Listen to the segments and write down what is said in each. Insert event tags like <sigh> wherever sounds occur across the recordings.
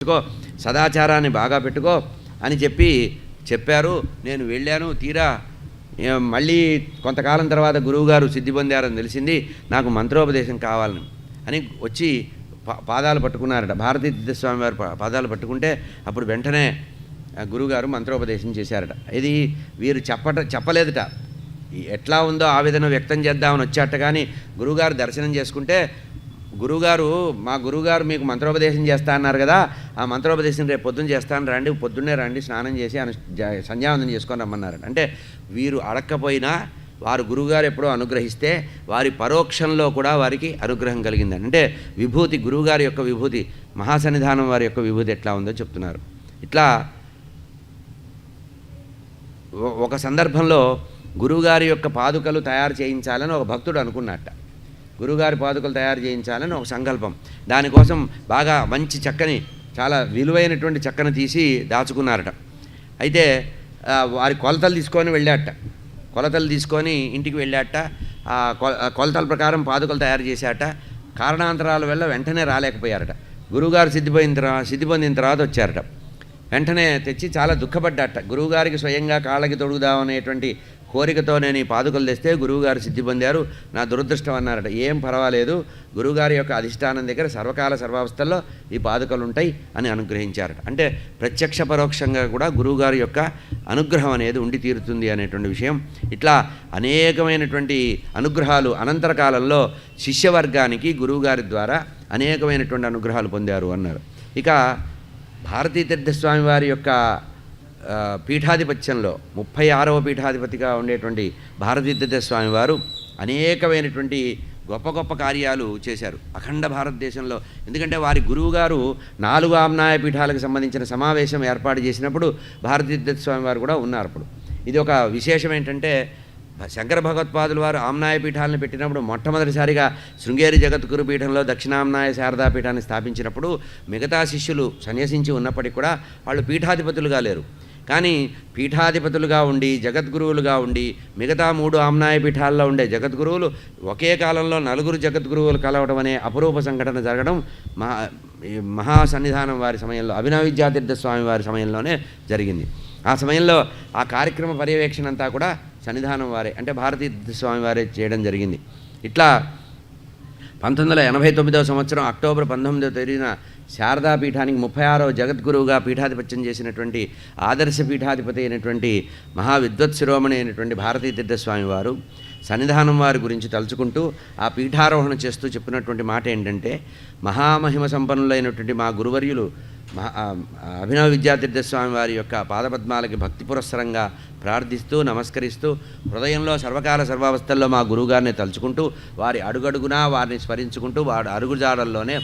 పెట్టుకో సదాచారాన్ని బాగా పెట్టుకో అని చెప్పి చెప్పారు. నేను వెళ్ళాను తీరా. మళ్ళీ కొంతకాలం తర్వాత గురువుగారు సిద్ధి పొందారని తెలిసింది. నాకు మంత్రోపదేశం కావాలని అని వచ్చి పాదాలు పట్టుకున్నారట. భారతీ తీర్థస్వామి వారి పాదాలు పట్టుకుంటే అప్పుడు వెంటనే గురువుగారు మంత్రోపదేశం చేశారట. ఇది వీరు చెప్పట చెప్పలేదట. ఎట్లా ఉందో ఆ విధంగా వ్యక్తం చేద్దామని వచ్చాట కానీ గురువుగారు దర్శనం చేసుకుంటే గురువుగారు మా గురువుగారు మీకు మంత్రోపదేశం చేస్తా అన్నారు కదా ఆ మంత్రోపదేశం రేపు పొద్దున్న చేస్తాను రండి పొద్దున్నే రండి స్నానం చేసి అను సంధ్యావందనం చేసుకొని రమ్మన్నారు. అంటే వీరు అడక్కపోయినా వారు గురువుగారు ఎప్పుడో అనుగ్రహిస్తే వారి పరోక్షంలో కూడా వారికి అనుగ్రహం కలిగిందని అంటే విభూతి గురువుగారి యొక్క విభూతి మహాసన్నిధానం వారి యొక్క విభూతి ఎట్లా ఉందో చెప్తున్నారు. ఇట్లా ఒక సందర్భంలో గురువుగారి యొక్క పాదుకలు తయారు చేయించాలని ఒక భక్తుడు అనుకున్నట్ట. గురుగారి పాదుకలు తయారు చేయించాలని ఒక సంకల్పం. దానికోసం బాగా మంచి చక్కని చాలా విలువైనటువంటి చక్కని తీసి దాచుకున్నారట. అయితే వారి కొలతలు తీసుకొని వెళ్ళాట కొలతలు తీసుకొని ఇంటికి వెళ్ళాట కొలతల ప్రకారం పాదుకలు తయారు చేశాట కారణాంతరాల వల్ల వెంటనే రాలేకపోయారట. గురువుగారు సిద్ధిపోయిన తర్వాత సిద్ధి పొందిన తర్వాత వచ్చారట. వెంటనే తెచ్చి చాలా దుఃఖపడ్డాట గురువుగారికి స్వయంగా కాళ్ళకి తొడుగుదామనేటువంటి కోరికతో నేను ఈ పాదుకలు తెస్తే గురువుగారు సిద్ధి పొందారు. నా దురదృష్టం అన్నారట. ఏం పర్వాలేదు. గురువుగారి యొక్క అధిష్టానం దగ్గర సర్వకాల సర్వావస్థల్లో ఈ పాదుకలు ఉంటాయి అని అనుగ్రహించారట. అంటే ప్రత్యక్ష పరోక్షంగా కూడా గురువుగారి యొక్క అనుగ్రహం అనేది ఉండి తీరుతుంది అనేటువంటి విషయం. ఇట్లా అనేకమైనటువంటి అనుగ్రహాలు అనంతర కాలంలో శిష్యవర్గానికి గురువుగారి ద్వారా అనేకమైనటువంటి అనుగ్రహాలు పొందారు అన్నారు. ఇక భారతీ తీర్థస్వామి వారి యొక్క పీఠాధిపత్యంలో ముప్పై ఆరవ పీఠాధిపతిగా ఉండేటువంటి భారతీ స్వామి వారు అనేకమైనటువంటి గొప్ప గొప్ప కార్యాలు చేశారు. అఖండ భారతదేశంలో. ఎందుకంటే వారి గురువుగారు నాలుగు ఆమ్నాయ పీఠాలకు సంబంధించిన సమావేశం ఏర్పాటు చేసినప్పుడు భారతీ స్వామి వారు కూడా ఉన్నారు అప్పుడు. ఇది ఒక విశేషం ఏంటంటే శంకర భగవత్పాదులు వారు ఆమ్నాయ పీఠాలను పెట్టినప్పుడు మొట్టమొదటిసారిగా శృంగేరి జగద్గురు పీఠంలో దక్షిణామ్నాయ శారదా పీఠాన్ని స్థాపించినప్పుడు మిగతా శిష్యులు సన్యసించి ఉన్నప్పటికీ కూడా వాళ్ళు పీఠాధిపతులుగా లేరు. కానీ పీఠాధిపతులుగా ఉండి జగద్గురువులుగా ఉండి మిగతా మూడు ఆమ్నాయ పీఠాల్లో ఉండే జగద్గురువులు ఒకే కాలంలో నలుగురు జగద్గురువులు కలవడం అనే అపరూప సంఘటన జరగడం మహా ఈ మహాసన్నిధానం వారి సమయంలో అభినవ విద్యాతీర్థ స్వామి వారి సమయంలోనే జరిగింది. ఆ సమయంలో ఆ కార్యక్రమ పర్యవేక్షణ అంతా కూడా సన్నిధానం వారే అంటే భారతీర్థ స్వామి వారే చేయడం జరిగింది. ఇట్లా పంతొమ్మిది వందల ఎనభై తొమ్మిదవ సంవత్సరం అక్టోబర్ పంతొమ్మిదవ తేదీన శారదా పీఠానికి ముప్పై ఆరవ జగద్గురువుగా పీఠాధిపత్యం చేసినటువంటి ఆదర్శ పీఠాధిపతి అయినటువంటి మహావిద్వత్ శిరోమణి అయినటువంటి భారతీ తీర్థస్వామి వారు సన్నిధానం వారి గురించి తలుచుకుంటూ ఆ పీఠారోహణ చేస్తూ చెప్పినటువంటి మాట ఏంటంటే మహామహిమ సంపన్నులైనటువంటి మా గురువర్యులు మహా అభినవ విద్యాతీర్థస్వామి వారి యొక్క పాదపద్మాలకి భక్తి పురస్సరంగా ప్రార్థిస్తూ నమస్కరిస్తూ హృదయంలో సర్వకాల సర్వావస్థల్లో మా గురువుగారిని తలుచుకుంటూ వారి అడుగడుగునా వారిని స్మరించుకుంటూ వారి అడుగుజాడల్లోనే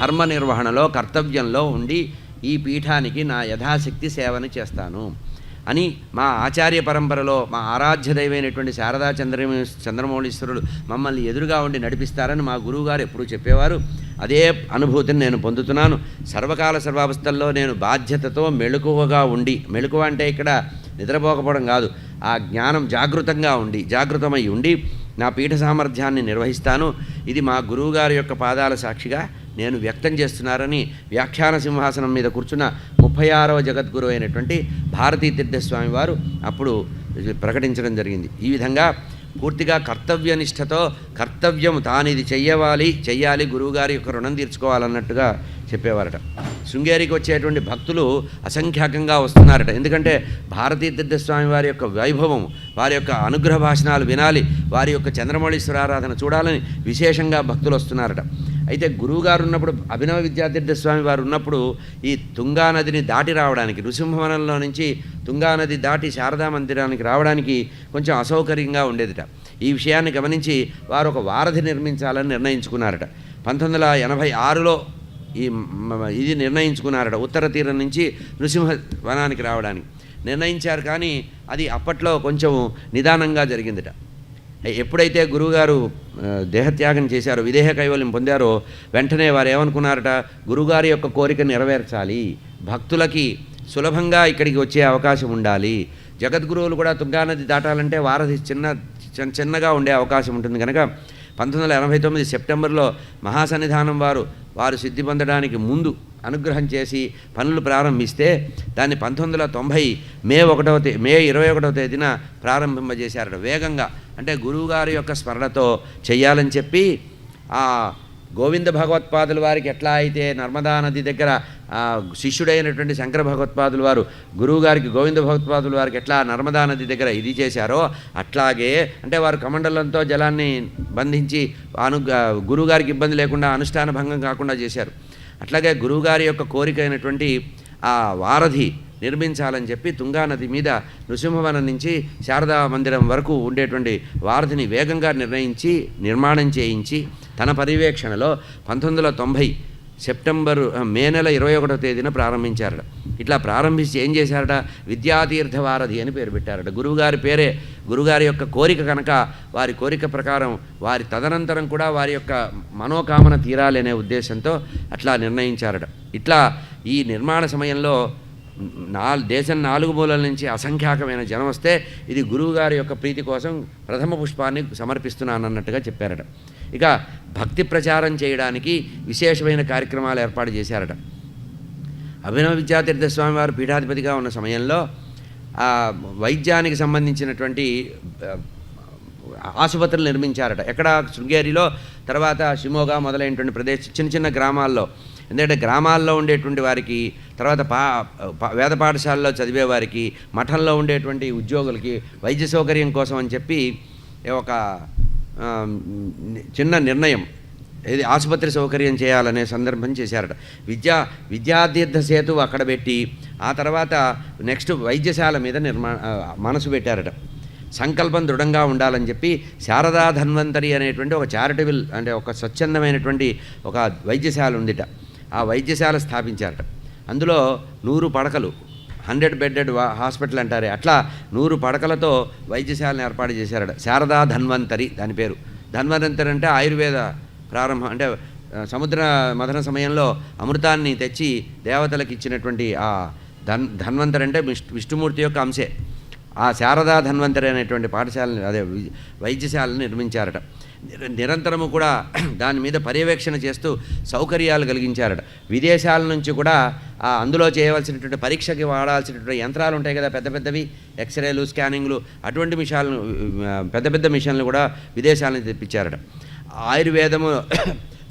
ధర్మ నిర్వహణలో కర్తవ్యంలో ఉండి ఈ పీఠానికి నా యథాశక్తి సేవని చేస్తాను. అని మా ఆచార్య పరంపరలో మా ఆరాధ్య దైవైనటువంటి శారదా చంద్ర చంద్రమౌళీశ్వరుడు మమ్మల్ని ఎదురుగా ఉండి నడిపిస్తారని మా గురువుగారు ఎప్పుడూ చెప్పేవారు. అదే అనుభూతిని నేను పొందుతున్నాను. సర్వకాల సర్వావస్థల్లో నేను బాధ్యతతో మెళుకువగా ఉండి మెళుకువ అంటే ఇక్కడ నిద్రపోకపోవడం కాదు. ఆ జ్ఞానం జాగృతంగా ఉండి జాగృతమై ఉండి నా పీఠ సామర్థ్యాన్ని నిర్వహిస్తాను. ఇది మా గురువుగారి యొక్క పాదాల సాక్షిగా నేను వ్యక్తం చేస్తున్నారని వ్యాఖ్యాన సింహాసనం మీద కూర్చున్న ముప్పై ఆరవ జగద్గురు అయినటువంటి భారతీ తీర్థస్వామి వారు అప్పుడు ప్రకటించడం జరిగింది. ఈ విధంగా పూర్తిగా కర్తవ్యనిష్టతో కర్తవ్యం తాను ఇది చెయ్యవాలి చెయ్యాలి గురువుగారి యొక్క రుణం తీర్చుకోవాలన్నట్టుగా చెప్పేవారట. శృంగేరికి వచ్చేటువంటి భక్తులు అసంఖ్యాకంగా వస్తున్నారట. ఎందుకంటే భారతీ తీర్థస్వామి వారి యొక్క వైభవం వారి యొక్క అనుగ్రహ భాషణాలు వినాలి వారి యొక్క చంద్రమౌళీశ్వర ఆరాధన చూడాలని విశేషంగా భక్తులు వస్తున్నారట. అయితే గురువుగారు ఉన్నప్పుడు అభినవ విద్యాతీర్థ స్వామి వారు ఉన్నప్పుడు ఈ తుంగా నదిని దాటి రావడానికి నృసింహవనంలో నుంచి తుంగా నది దాటి శారదా మందిరానికి రావడానికి కొంచెం అసౌకర్యంగా ఉండేదిట. ఈ విషయాన్ని గమనించి వారు ఒక వారధి నిర్మించాలని నిర్ణయించుకున్నారట. పంతొమ్మిది వందల ఎనభై ఆరులో ఈ ఇది నిర్ణయించుకున్నారట. ఉత్తర తీరం నుంచి నృసింహ వనానికి రావడానికి. నిర్ణయించారు కానీ అది అప్పట్లో కొంచెం నిదానంగా జరిగిందిట. ఎప్పుడైతే గురువుగారు దేహత్యాగం చేశారో విదేహ కైవల్యం పొందారో వెంటనే వారు ఏమనుకున్నారట? గురుగారి యొక్క కోరిక నెరవేర్చాలి. భక్తులకి సులభంగా ఇక్కడికి వచ్చే అవకాశం ఉండాలి. జగద్గురువులు కూడా తుంగానది దాటాలంటే వారధి చిన్న చిన్న- చిన్నగా ఉండే అవకాశం ఉంటుంది కనుక పంతొమ్మిది వందల ఎనభై తొమ్మిది సెప్టెంబర్లో మహాసన్నిధానం వారు వారు సిద్ధి పొందడానికి ముందు అనుగ్రహం చేసి పనులు ప్రారంభిస్తే దాన్ని పంతొమ్మిది వందల తొంభై మే ఒకటవ తే మే ఇరవై ఒకటవ తేదీన ప్రారంభింపజేశారట. వేగంగా అంటే గురువుగారి యొక్క స్మరణతో చెయ్యాలని చెప్పి ఆ గోవింద భగవత్పాదుల వారికి ఎట్లా అయితే నర్మదా నది దగ్గర శిష్యుడైనటువంటి శంకర భగవత్పాదుల వారు గురువుగారికి గోవింద భగవత్పాదుల వారికి ఎట్లా నర్మదా నది దగ్గర ఇది చేశారో అట్లాగే అంటే వారు కమండలంతో జలాన్ని బంధించి అను గురువుగారికి ఇబ్బంది లేకుండా అనుష్ఠాన భంగం కాకుండా చేశారు. అట్లాగే గురువుగారి యొక్క కోరిక అయినటువంటి ఆ వారధి నిర్మించాలని చెప్పి తుంగా నది మీద నృసింహవనం నుంచి శారదా మందిరం వరకు ఉండేటువంటి వారధిని వేగంగా నిర్ణయించి నిర్మాణం చేయించి తన పర్యవేక్షణలో పంతొమ్మిది వందల తొంభై సెప్టెంబరు మే నెల ఇరవై ఒకటో తేదీన ప్రారంభించారట. ఇట్లా ప్రారంభించి ఏం చేశారట? విద్యాతీర్థ వారధి అని పేరు పెట్టారట. గురువుగారి పేరే గురుగారి యొక్క కోరిక కనుక వారి కోరిక ప్రకారం వారి తదనంతరం కూడా వారి యొక్క మనోకామన తీరాలి అనే ఉద్దేశంతో అట్లా నిర్ణయించారట. ఇట్లా ఈ నిర్మాణ సమయంలో నా దేశం నాలుగు మూలల నుంచి అసంఖ్యాకమైన జనం వస్తే ఇది గురువుగారి యొక్క ప్రీతి కోసం ప్రథమ పుష్పాన్ని సమర్పిస్తున్నానన్నట్టుగా చెప్పారట. ఇక భక్తి ప్రచారం చేయడానికి విశేషమైన కార్యక్రమాలు ఏర్పాటు చేశారట. అభినవ విద్యాతీర్థ స్వామి వారు పీఠాధిపతిగా ఉన్న సమయంలో ఆ వైద్యానికి సంబంధించినటువంటి ఆసుపత్రులు నిర్మించారట. ఎక్కడ శృంగేరిలో తర్వాత షిమోగా మొదలైనటువంటి ప్రదేశ చిన్న చిన్న గ్రామాల్లో ఎందుకంటే గ్రామాల్లో ఉండేటువంటి వారికి తర్వాత పా వేద పాఠశాలలో చదివే వారికి మఠంలో ఉండేటువంటి ఉద్యోగులకి వైద్య సౌకర్యం కోసం అని చెప్పి ఒక చిన్న నిర్ణయం. ఇది ఆసుపత్రి సౌకర్యం చేయాలనే సందర్భం చేశారట. విద్యా విద్యాతీర్థ సేతు అక్కడ పెట్టి ఆ తర్వాత నెక్స్ట్ వైద్యశాల మీద నిర్మాణ మనసు పెట్టారట. సంకల్పం దృఢంగా ఉండాలని చెప్పి శారదా ధన్వంతరి అనేటువంటి ఒక చారిటబుల్ అంటే ఒక స్వచ్ఛందమైనటువంటి ఒక వైద్యశాల ఉందిట. ఆ వైద్యశాల స్థాపించారట. అందులో నూరు పడకలు హండ్రెడ్ బెడ్డెడ్ హాస్పిటల్ అంటారే. అట్లా నూరు పడకలతో వైద్యశాలను ఏర్పాటు చేశారట. శారదా ధన్వంతరి దాని పేరు. ధన్వంతరి అంటే ఆయుర్వేద ప్రారంభం అంటే సముద్ర మథన సమయంలో అమృతాన్ని తెచ్చి దేవతలకు ఇచ్చినటువంటి ఆ ధన్ ధన్వంతరి అంటే విష్ణు విష్ణుమూర్తి యొక్క అంశే. ఆ శారదా ధన్వంతరి అనేటువంటి పాఠశాలని అదే వైద్యశాలను నిర్మించారట. నిరంతరము కూడా <clears throat> దాని మీద పర్యవేక్షణ చేస్తూ సౌకర్యాలు కలిగించారట. విదేశాల నుంచి కూడా ఆ అందులో చేయవలసినటువంటి పరీక్షకి వాడాల్సినటువంటి యంత్రాలు ఉంటాయి కదా పెద్ద పెద్దవి ఎక్స్రేలు స్కానింగ్లు అటువంటి మిషన్లు పెద్ద పెద్ద మిషన్లు కూడా విదేశాల నుంచి తెప్పించారట. ఆయుర్వేదము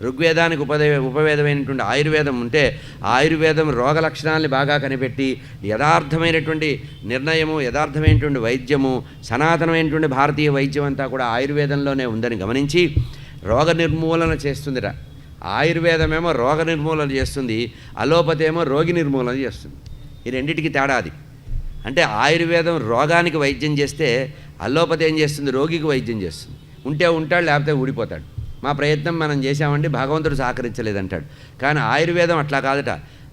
ఋగ్వేదానికి ఉపదే ఉపవేదమైనటువంటి ఆయుర్వేదం ఉంటే ఆయుర్వేదం రోగ లక్షణాలని బాగా కనిపెట్టి యథార్థమైనటువంటి నిర్ణయము యథార్థమైనటువంటి వైద్యము సనాతనమైనటువంటి భారతీయ వైద్యం అంతా కూడా ఆయుర్వేదంలోనే ఉందని గమనించి రోగ నిర్మూలన చేస్తుందిట ఆయుర్వేదమేమో రోగ నిర్మూలన చేస్తుంది అలోపతి ఏమో రోగి నిర్మూలన చేస్తుంది. ఈ రెండింటికి తేడా అది. అంటే ఆయుర్వేదం రోగానికి వైద్యం చేస్తే అల్లోపతి ఏం చేస్తుంది? రోగికి వైద్యం చేస్తుంది. ఉంటే ఉంటాడు లేకపోతే ఊడిపోతాడు. మా ప్రయత్నం మనం చేశామండి భగవంతుడు సహకరించలేదంటాడు. కానీ ఆయుర్వేదం అట్లా కాదట.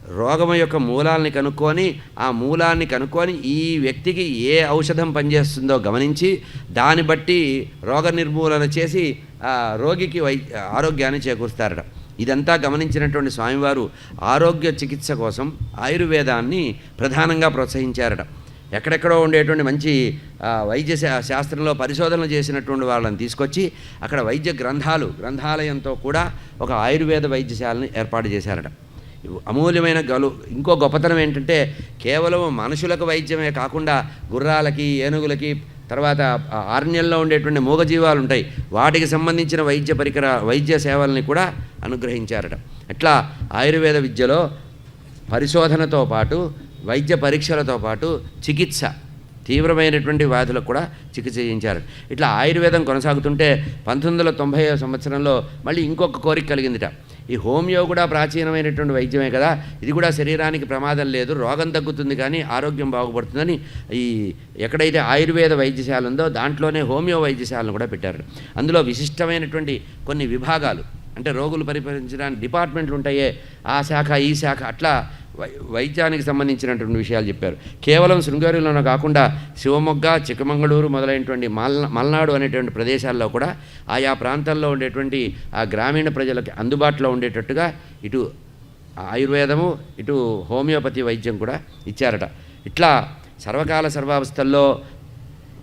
రోగం యొక్క మూలాల్ని కనుక్కొని ఆ మూలాన్ని కనుక్కొని ఈ వ్యక్తికి ఏ ఔషధం పనిచేస్తుందో గమనించి దాన్ని బట్టి రోగ నిర్మూలన చేసి ఆ రోగికి వై ఆరోగ్యాన్ని చేకూరుస్తారట. ఇదంతా గమనించినటువంటి స్వామివారు ఆరోగ్య చికిత్స కోసం ఆయుర్వేదాన్ని ప్రధానంగా ప్రోత్సహించారట. ఎక్కడెక్కడో ఉండేటువంటి మంచి వైద్య శా- శాస్త్రంలో పరిశోధనలు చేసినటువంటి వాళ్ళని తీసుకొచ్చి అక్కడ వైద్య గ్రంథాలు గ్రంథాలయంతో కూడా ఒక ఆయుర్వేద వైద్యశాలను ఏర్పాటు చేశారట. అమూల్యమైన గలు ఇంకో గొప్పతనం ఏంటంటే కేవలం మనుషులకు వైద్యమే కాకుండా గుర్రాలకి ఏనుగులకి తర్వాత ఆర్ణ్యంలో ఆరణ్యంలో ఉండేటువంటి మూగజీవాలు ఉంటాయి. వాటికి సంబంధించిన వైద్య పరికర వైద్య సేవల్ని కూడా అనుగ్రహించారట. అట్లా ఆయుర్వేద విద్యలో పరిశోధనతో పాటు వైద్య పరీక్షలతో పాటు చికిత్స తీవ్రమైనటువంటి వ్యాధులకు కూడా చికిత్స చేయించారు. ఇట్లా ఆయుర్వేదం కొనసాగుతుంటే పంతొమ్మిది వందల తొంభై సంవత్సరంలో మళ్ళీ ఇంకొక కోరిక కలిగిందిట. ఈ హోమియో కూడా ప్రాచీనమైనటువంటి వైద్యమే కదా ఇది కూడా శరీరానికి ప్రమాదం లేదు రోగం తగ్గుతుంది కానీ ఆరోగ్యం బాగుపడుతుందని ఈ ఎక్కడైతే ఆయుర్వేద వైద్యశాల ఉందో దాంట్లోనే హోమియో వైద్యశాలను కూడా పెట్టారు. అందులో విశిష్టమైనటువంటి కొన్ని విభాగాలు అంటే రోగులు పరిపాలించడానికి డిపార్ట్మెంట్లు ఉంటాయే ఆ శాఖ ఈ శాఖ అట్లా వైద్యానికి సంబంధించినటువంటి విషయాలు చెప్పారు. కేవలం శృంగేరిలోనే కాకుండా శివమొగ్గ చిక్కమంగళూరు మొదలైనటువంటి మల్ మల్నాడు అనేటువంటి ప్రదేశాల్లో కూడా ఆయా ప్రాంతాల్లో ఉండేటువంటి ఆ గ్రామీణ ప్రజలకు అందుబాటులో ఉండేటట్టుగా ఇటు ఆయుర్వేదము ఇటు హోమియోపతి వైద్యం కూడా ఇచ్చారట. ఇట్లా సర్వకాల సర్వావస్థల్లో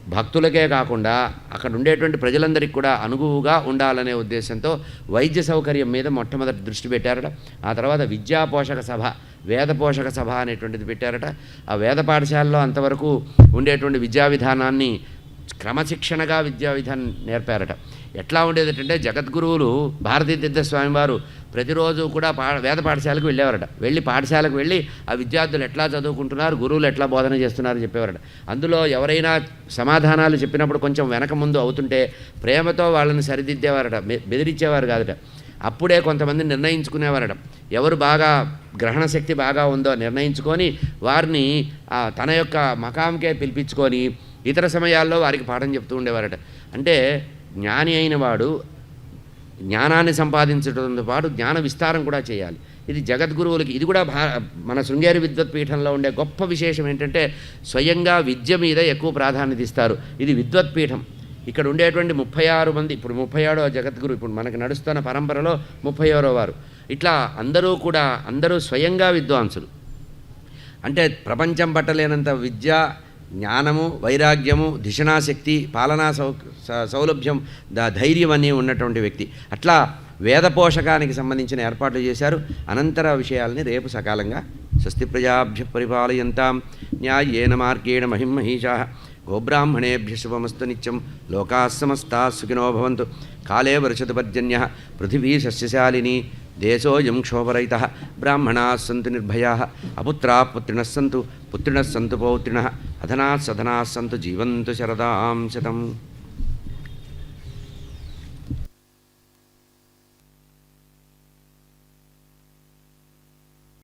భక్తులకే కాకుండా అక్కడ ఉండేటువంటి ప్రజలందరికీ కూడా అనుగువుగా ఉండాలనే ఉద్దేశంతో వైద్య సౌకర్యం మీద మొట్టమొదటి దృష్టి పెట్టారట. ఆ తర్వాత విద్యా పోషక సభ వేద పోషక సభ అనేటువంటిది పెట్టారట. ఆ వేద పాఠశాలలో అంతవరకు ఉండేటువంటి విద్యా విధానాన్ని క్రమశిక్షణగా విద్యా విధానం నేర్పారట. ఎట్లా ఉండేదంటే జగద్గురువులు భారతీ తీర్థ స్వామివారు ప్రతిరోజు కూడా పా వేద పాఠశాలకు వెళ్ళేవారట. వెళ్ళి పాఠశాలకు వెళ్ళి ఆ విద్యార్థులు ఎట్లా చదువుకుంటున్నారు గురువులు ఎట్లా బోధన చేస్తున్నారు చెప్పేవారట. అందులో ఎవరైనా సమాధానాలు చెప్పినప్పుడు కొంచెం వెనక ముందు అవుతుంటే ప్రేమతో వాళ్ళని సరిదిద్దేవారట. బెదిరించేవారు కాదట. అప్పుడే కొంతమంది నిర్ణయించుకునేవారట. ఎవరు బాగా గ్రహణ శక్తి బాగా ఉందో నిర్ణయించుకొని వారిని ఆ, తన యొక్క మకాంకే పిలిపించుకొని ఇతర సమయాల్లో వారికి పాఠం చెప్తూ ఉండేవారట. అంటే జ్ఞాని అయిన వాడు జ్ఞానాన్ని సంపాదించడంతో పాటు జ్ఞాన విస్తారం కూడా చేయాలి. ఇది జగద్గురువులకి ఇది కూడా భా మన శృంగేరి విద్వత్ పీఠంలో ఉండే గొప్ప విశేషం ఏంటంటే స్వయంగా విద్య మీద ఎక్కువ ప్రాధాన్యత ఇస్తారు. ఇది విద్వత్పీఠం ఇక్కడ ఉండేటువంటి ముప్పై ఆరు మంది ఇప్పుడు ముప్పై ఆడో జగద్గురు ఇప్పుడు మనకి నడుస్తున్న పరంపరలో ముప్పై ఆరో వారు. ఇట్లా అందరూ కూడా అందరూ స్వయంగా విద్వాంసులు. అంటే ప్రపంచం పట్టలేనంత విద్య జ్ఞానము వైరాగ్యము దిశనాశక్తి పాలనా సౌ స- సౌలభ్యం ద ధైర్యం అని ఉన్నటువంటి వ్యక్తి. అట్లా వేద పోషకానికి సంబంధించిన ఏర్పాట్లు చేశారు. అనంతర విషయాల్ని రేపు సకాలంగా స్వస్తి ప్రజాభ్య పరిపాలయంతాం. న్యాయేన మార్గేణ మహిమహీషా గోబ్రాహ్మణేభ్య శుభమస్తు నిత్యం. లోకా సమస్తా సుఖినో భవంతు. కాలే వర్షతు పర్జన్య. పృథివీ సస్యశాలిని. దేశోయం క్షోభరహిత బ్రాహ్మణా సంతు నిర్భయా. అపుత్రా పుత్రిణः సంతు. పుత్రిణः సంతు పౌత్రిణः. అధనా సధనా సంతు జీవంతు శరదాం శతం